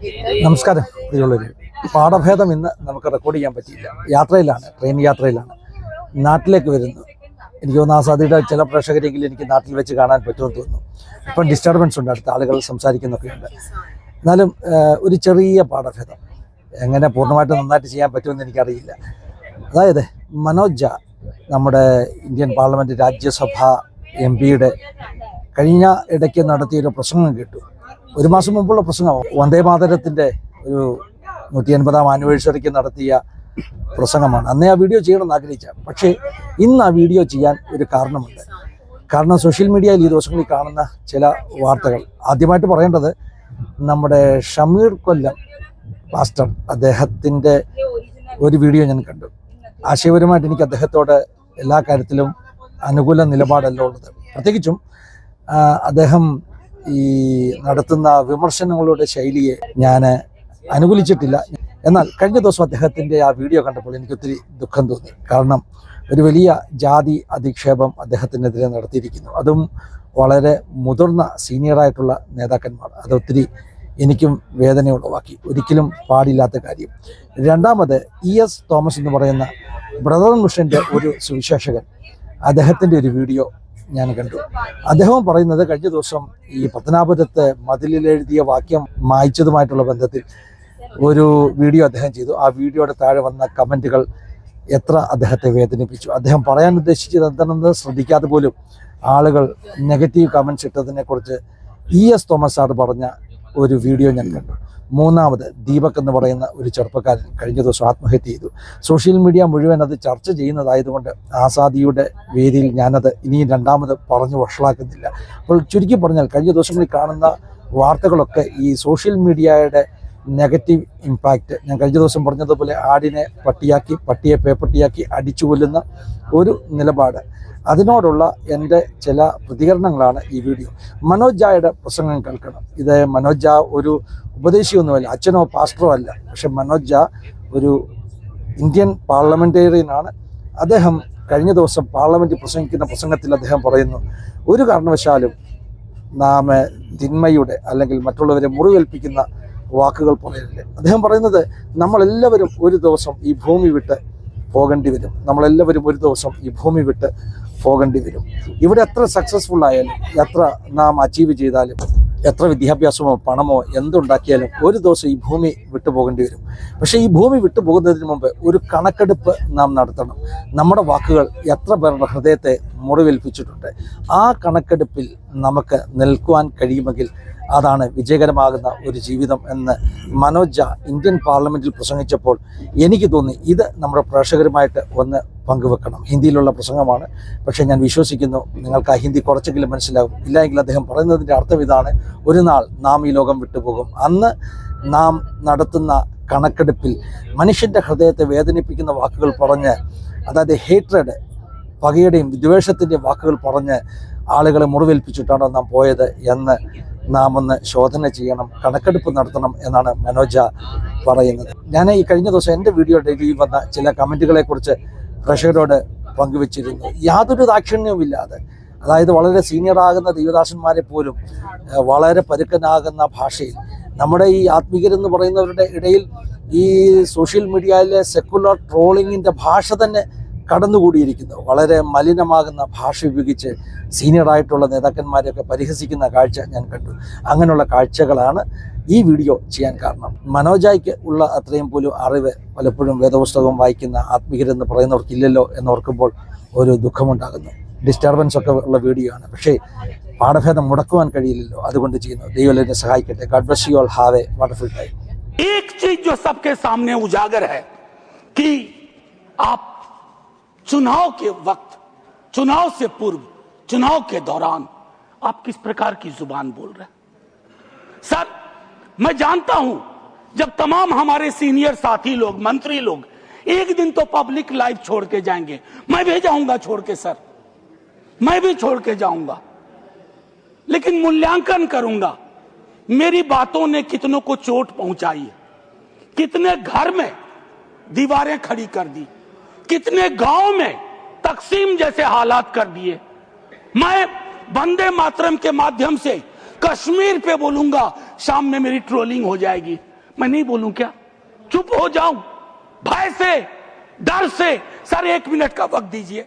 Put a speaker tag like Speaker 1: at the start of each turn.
Speaker 1: നമസ്കാരം പ്രിയമുള്ളവർ പാഠഭേദം ഇന്ന് നമുക്ക് റെക്കോർഡ് ചെയ്യാൻ പറ്റിയില്ല. യാത്രയിലാണ് ട്രെയിൻ യാത്രയിലാണ്. നാട്ടിലേക്ക് വരുന്നു. എനിക്ക് തോന്നുന്നു ആ സാധ്യത ചില പ്രേക്ഷകരെങ്കിലും എനിക്ക് നാട്ടിൽ വെച്ച് കാണാൻ പറ്റുമെന്ന് തോന്നുന്നു. ഇപ്പം ഡിസ്റ്റർബൻസ് ഉണ്ട് അടുത്ത ആളുകൾ സംസാരിക്കുന്നൊക്കെയുണ്ട്. എന്നാലും ഒരു ചെറിയ പാഠഭേദം. എങ്ങനെ പൂർണമായിട്ട് നന്നായിട്ട് ചെയ്യാൻ പറ്റുമെന്ന് എനിക്കറിയില്ല. അതായത് മനോജ് ജ നമ്മുടെ ഇന്ത്യൻ പാർലമെന്റ് രാജ്യസഭ എം പിയുടെ കഴിഞ്ഞ ഇടയ്ക്ക് നടത്തിയൊരു പ്രസംഗം കേട്ടു. ഒരു മാസം മുമ്പുള്ള പ്രസംഗം വന്ദേ മാതരത്തിന്റെ ഒരു നൂറ്റി അൻപതാം ആനിവേഴ്സറിക്ക് നടത്തിയ പ്രസംഗമാണ്. അന്നേ ആ വീഡിയോ ചെയ്യണമെന്ന് ആഗ്രഹിച്ച. പക്ഷേ ഇന്ന് ആ വീഡിയോ ചെയ്യാൻ ഒരു കാരണമുണ്ട്. കാരണം സോഷ്യൽ മീഡിയയിൽ ഈ ദിവസങ്ങളിൽ കാണുന്ന ചില വാർത്തകൾ. ആദ്യമായിട്ട് പറയേണ്ടത് നമ്മുടെ ഷമീർ കൊല്ലം പാസ്റ്റർ അദ്ദേഹത്തിന്റെ ഒരു വീഡിയോ ഞാൻ കണ്ടു. ആശയപരമായിട്ട് എനിക്ക് അദ്ദേഹത്തോട് എല്ലാ കാര്യത്തിലും അനുകൂല നിലപാടല്ല ഉള്ളത്. പ്രത്യേകിച്ചും അദ്ദേഹം ഈ നടത്തുന്ന വിമർശനങ്ങളുടെ ശൈലിയെ ഞാൻ അനുകൂലിച്ചിട്ടില്ല. എന്നാൽ കഴിഞ്ഞ ദിവസം അദ്ദേഹത്തിന്റെ ആ വീഡിയോ കണ്ടപ്പോൾ എനിക്ക് ഒത്തിരി ദുഃഖം തോന്നി. കാരണം ഒരു വലിയ ജാതി അധിക്ഷേപം അദ്ദേഹത്തിനെതിരെ നടത്തിയിരിക്കുന്നു. അതും വളരെ മുതിർന്ന സീനിയറായിട്ടുള്ള നേതാക്കന്മാർ. അതൊത്തിരി എനിക്കും വേദന ഉളവാക്കി. ഒരിക്കലും പാടില്ലാത്ത കാര്യം. രണ്ടാമത് ഇ എസ് തോമസ് എന്ന് പറയുന്ന ബ്രദർ മിഷന്റെ ഒരു സുവിശേഷകൻ. അദ്ദേഹത്തിന്റെ ഒരു വീഡിയോ ഞാൻ കണ്ടു. അദ്ദേഹം പറയുന്നത് കഴിഞ്ഞ ദിവസം ഈ പത്തനാപുരത്ത് മതിലിൽ എഴുതിയ വാക്യം മായിച്ചതുമായിട്ടുള്ള ബന്ധത്തിൽ ഒരു വീഡിയോ അദ്ദേഹം ചെയ്തു. ആ വീഡിയോയുടെ താഴെ വന്ന കമന്റുകൾ എത്ര അദ്ദേഹത്തെ വേദനിപ്പിച്ചു. അദ്ദേഹം പറയാൻ ഉദ്ദേശിച്ചത് എന്താണെന്ന് ശ്രദ്ധിക്കാതെ പോലും ആളുകൾ നെഗറ്റീവ് കമൻസ് ഇട്ടതിനെക്കുറിച്ച് ഇ എസ് തോമസ് സാർ പറഞ്ഞ ഒരു വീഡിയോ ഞാൻ കണ്ടു. മൂന്നാമത് ദീപക് എന്ന് പറയുന്ന ഒരു ചെറുപ്പക്കാരൻ കഴിഞ്ഞ ദിവസം ആത്മഹത്യ ചെയ്തു. സോഷ്യൽ മീഡിയ മുഴുവൻ അത് ചർച്ച ചെയ്യുന്നതായതുകൊണ്ട് ആസാദിയുടെ വേദിയിൽ ഞാനത് ഇനിയും രണ്ടാമത് പറഞ്ഞു വഷളാക്കുന്നില്ല. അപ്പോൾ ചുരുക്കി പറഞ്ഞാൽ കഴിഞ്ഞ ദിവസങ്ങളിൽ കാണുന്ന വാർത്തകളൊക്കെ ഈ സോഷ്യൽ മീഡിയയുടെ നെഗറ്റീവ് ഇമ്പാക്റ്റ് ഞാൻ കഴിഞ്ഞ ദിവസം പറഞ്ഞതുപോലെ ആടിനെ പട്ടിയാക്കി പട്ടിയെ പേപ്പട്ടിയാക്കി അടിച്ചു കൊല്ലുന്ന ഒരു നിലപാട്. അതിനോടുള്ള എന്റെ ചില പ്രതികരണങ്ങളാണ് ഈ വീഡിയോ. മനോജ് ജായുടെ പ്രസംഗം കേൾക്കണം. ഇത് മനോജ് ജാ ഒരു ഉപദേശിയൊന്നുമല്ല അച്ഛനോ പാസ്റ്ററോ അല്ല. പക്ഷെ മനോജ് ജാ ഒരു ഇന്ത്യൻ പാർലമെന്റേറിയനാണ് അദ്ദേഹം കഴിഞ്ഞ ദിവസം പാർലമെന്റ് പ്രസംഗിക്കുന്ന പ്രസംഗത്തിൽ അദ്ദേഹം പറയുന്നു ഒരു കാരണവശാലും നാം തിന്മയുടെ അല്ലെങ്കിൽ മറ്റുള്ളവരെ മുറിവേൽപ്പിക്കുന്ന വാക്കുകൾ പറയരുത്. അദ്ദേഹം പറയുന്നത് നമ്മളെല്ലാവരും ഒരു ദിവസം ഈ ഭൂമി വിട്ട് പോകേണ്ടി വരും. നമ്മളെല്ലാവരും ഒരു ദിവസം ഈ ഭൂമി വിട്ട് പോകേണ്ടി വരും. ഇവിടെ എത്ര സക്സസ്ഫുൾ ആയാലും എത്ര നാം അച്ചീവ് ചെയ്താലും എത്ര വിദ്യാഭ്യാസമോ പണമോ എന്തുണ്ടാക്കിയാലും ഒരു ദിവസം ഈ ഭൂമി വിട്ടു പോകേണ്ടി വരും. പക്ഷേ ഈ ഭൂമി വിട്ടു പോകുന്നതിന് മുമ്പ് ഒരു കണക്കെടുപ്പ് നാം നടത്തണം. നമ്മുടെ വാക്കുകൾ എത്ര പേരുടെ ഹൃദയത്തെ മുറിവേൽപ്പിച്ചിട്ടുണ്ട്. ആ കണക്കെടുപ്പിൽ നമുക്ക് നിൽക്കുവാൻ കഴിയുമെങ്കിൽ അതാണ് വിജയകരമാകുന്ന ഒരു ജീവിതം എന്ന് മനോജ് ഇന്ത്യൻ പാർലമെന്റിൽ പ്രസംഗിച്ചപ്പോൾ എനിക്ക് തോന്നി ഇത് നമ്മുടെ പ്രേക്ഷകരുമായിട്ട് ഒന്ന് പങ്കുവെക്കണം. ഹിന്ദിയിലുള്ള പ്രസംഗമാണ്. പക്ഷേ ഞാൻ വിശ്വസിക്കുന്നു നിങ്ങൾക്ക് ആ ഹിന്ദി കുറച്ചെങ്കിലും മനസ്സിലാകും ഇല്ലെങ്കിൽ അദ്ദേഹം പറയുന്നതിന്റെ അർത്ഥം ഇതാണ്. ഒരു നാൾ നാം ഈ ലോകം വിട്ടുപോകും. അന്ന് നാം നടത്തുന്ന കണക്കെടുപ്പിൽ മനുഷ്യന്റെ ഹൃദയത്തെ വേദനിപ്പിക്കുന്ന വാക്കുകൾ പറഞ്ഞ് അതായത് ഹേറ്റ്രഡ് പകയുടെയും വിദ്വേഷത്തിന്റെയും വാക്കുകൾ പറഞ്ഞ് ആളുകളെ മുറിവേൽപ്പിച്ചിട്ടാണോ നാം പോയത് എന്ന് നാം ഒന്ന് ശോധന ചെയ്യണം കണക്കെടുപ്പ് നടത്തണം എന്നാണ് മനോജ പറയുന്നത്. ഞാൻ ഈ കഴിഞ്ഞ ദിവസം എന്റെ വീഡിയോ ഡെയിലിയിൽ വന്ന ചില കമന്റുകളെ കുറിച്ച് പ്രേക്ഷകരോട് പങ്കുവച്ചിരുന്നു. യാതൊരു ദാക്ഷിണ്യവും ഇല്ലാതെ അതായത് വളരെ സീനിയറാകുന്ന ദേവദാസന്മാരെ പോലും വളരെ പരുക്കനാകുന്ന ഭാഷയിൽ നമ്മുടെ ഈ ആത്മീകരെന്ന് പറയുന്നവരുടെ ഇടയിൽ ഈ സോഷ്യൽ മീഡിയയിലെ സെക്കുലർ ട്രോളിങ്ങിന്റെ ഭാഷ തന്നെ കടന്നുകൂടിയിരിക്കുന്നു വളരെ മലിനമാകുന്ന ഭാഷ ഉപയോഗിച്ച് സീനിയറായിട്ടുള്ള നേതാക്കന്മാരെയൊക്കെ പരിഹസിക്കുന്ന കാഴ്ച ഞാൻ കണ്ടു അങ്ങനെയുള്ള കാഴ്ചകളാണ് ഈ വീഡിയോ ചെയ്യാൻ കാരണം മനോജായ്ക്ക് ഉള്ള അത്രയും പോലും അറിവ് പലപ്പോഴും വേദപുസ്തകം വായിക്കുന്ന ആത്മീയരെന്ന് പറയുന്നവർക്കില്ലല്ലോ എന്നോർക്കുമ്പോൾ ഒരു ദുഃഖമുണ്ടാകുന്നു ഡിസ്റ്റർബൻസ് ഒക്കെ ഉള്ള വീഡിയോ ആണ് പക്ഷേ പാഠഭേദം മുടക്കുവാൻ കഴിയില്ലല്ലോ അതുകൊണ്ട് ചെയ്യുന്നു ദൈവം എന്നെ സഹായിക്കട്ടെ God bless you all have a wonderful time
Speaker 2: एक चीज जो सबके सामने उजागर है कि आप चुनाव के वक्त, चुनाव से पूर्व, चुनाव के दौरान आप किस प्रकार की ज़ुबान बोल रहे सर, मैं जानता हूँ, जब तमाम हमारे सीनियर साथी लोग, मंत्री लोग, एक दिन तो पब्लिक लाइफ छोड़ के जाएँगे। मैं भी जाऊँगा छोड़ के, सर। मैं भी छोड़ के जाऊँगा। लेकिन मूल्यांकन करूँगा। मेरी बातों ने कितनों को चोट पहुंचाई कितने घर में दीवारें खड़ी कर दी? कितने गाँव में तकसीम जैसे हालात कर दिए। मैं वंदे मातरम के माध्यम से कश्मीर पे बोलूँगा शाम में मेरी ट्रोलिंग हो जाएगी। मैं नहीं बोलूँ क्या? चुप हो जाऊँ। भय से, डर से। सर, एक मिनट का वक्त दीजिए।